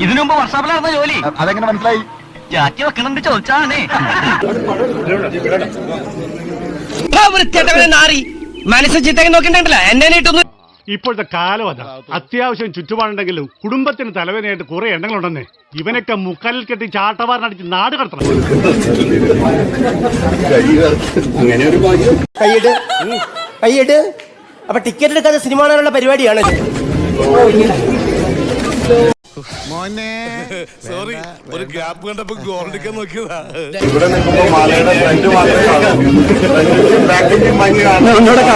ഇതിനു മുമ്പ് വർഷാപ്പിലായിരുന്ന ജോലി. അതെങ്ങനെ മനസ്സിലായി? ചാറ്റി വെക്കണമെന്ന് ചോദിച്ചാണേ. നാറി. മനസ്സ് ചിത്തകം നോക്കിണ്ടല്ലോ എന്നെ ഇട്ടൊന്നും ഇപ്പോഴത്തെ കാലം അതാ. അത്യാവശ്യം ചുറ്റുപാടുണ്ടെങ്കിലും കുടുംബത്തിന് തലവേദനയായിട്ട് കുറെ എണ്ണങ്ങളുണ്ടെന്നേ. ഇവനൊക്കെ മുക്കാലിൽ കെട്ടി ചാട്ടവാറിനടിച്ച് നാട് കടത്തണം. കൈയിട് കൈയിട് അപ്പൊ ടിക്കറ്റ് എടുക്കാതെ സിനിമ കാണാനുള്ള പരിപാടിയാണ് സോറി ഒരു ഗ്യാപ്പ് കണ്ടപ്പോ ഗോൾഡിക്കാൻ നോക്കിയതാ. ഇവിടെ നിൽക്കുമ്പോ മാലയുടെ ഫ്രണ്ട് മാത്രമേ കാണും.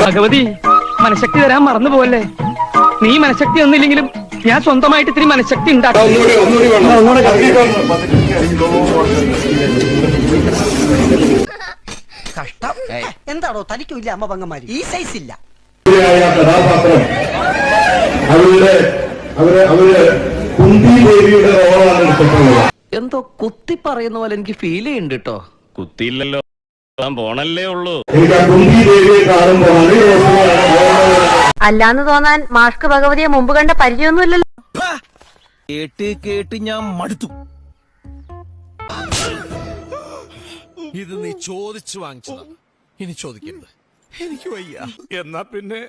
ഭഗവതി മനഃശക്തി തരാൻ മറന്നു പോവല്ലേ? നീ മനഃശക്തി ഒന്നില്ലെങ്കിലും ഞാൻ സ്വന്തമായിട്ട് ഇത്തിരി മനഃശക്തി ഉണ്ടാക്കും. കഷ്ടം. എന്താണോ തനിക്കില്ല അമ്മ പങ്ങന്മാര്. ഈ സൈസ് ഇല്ല. കഥാപാത്രം. അവരുടെ അവർ അവർ കുന്തി ദേവിയുടെ റോളാണ് എടുത്തിട്ടുള്ളത്. എന്തോ കുത്തി പറയുന്ന പോലെ എനിക്ക് ഫീൽ ചെയ്യുന്നുണ്ട് കേട്ടോ കുത്തിയില്ലല്ലോ. പോണല്ലേ ഉള്ളൂ. എനിക്ക് ആ കുന്തി ദേവിയെ ഓർമ്മയാണ് അല്ലാന്ന് തോന്നാൻ മാഷ്ക്ക് ഭഗവതിയെ മുമ്പ് കണ്ട പരിചയമൊന്നുമില്ലല്ലോ. കേട്ട് കേട്ട് ഞാൻ മടുത്തു. ഇത് നീ ചോദിച്ചു വാങ്ങിച്ചതാ. ഇനി ചോദിക്കരുത്. എനിക്ക് വയ്യ. എന്നാ പിന്നെ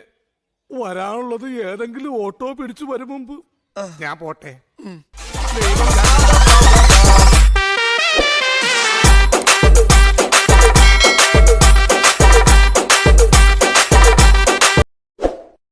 വരാനുള്ളത് ഏതെങ്കിലും ഓട്ടോ പിടിച്ചു വരും മുമ്പ്. ഞാൻ പോട്ടെ. ദൈവം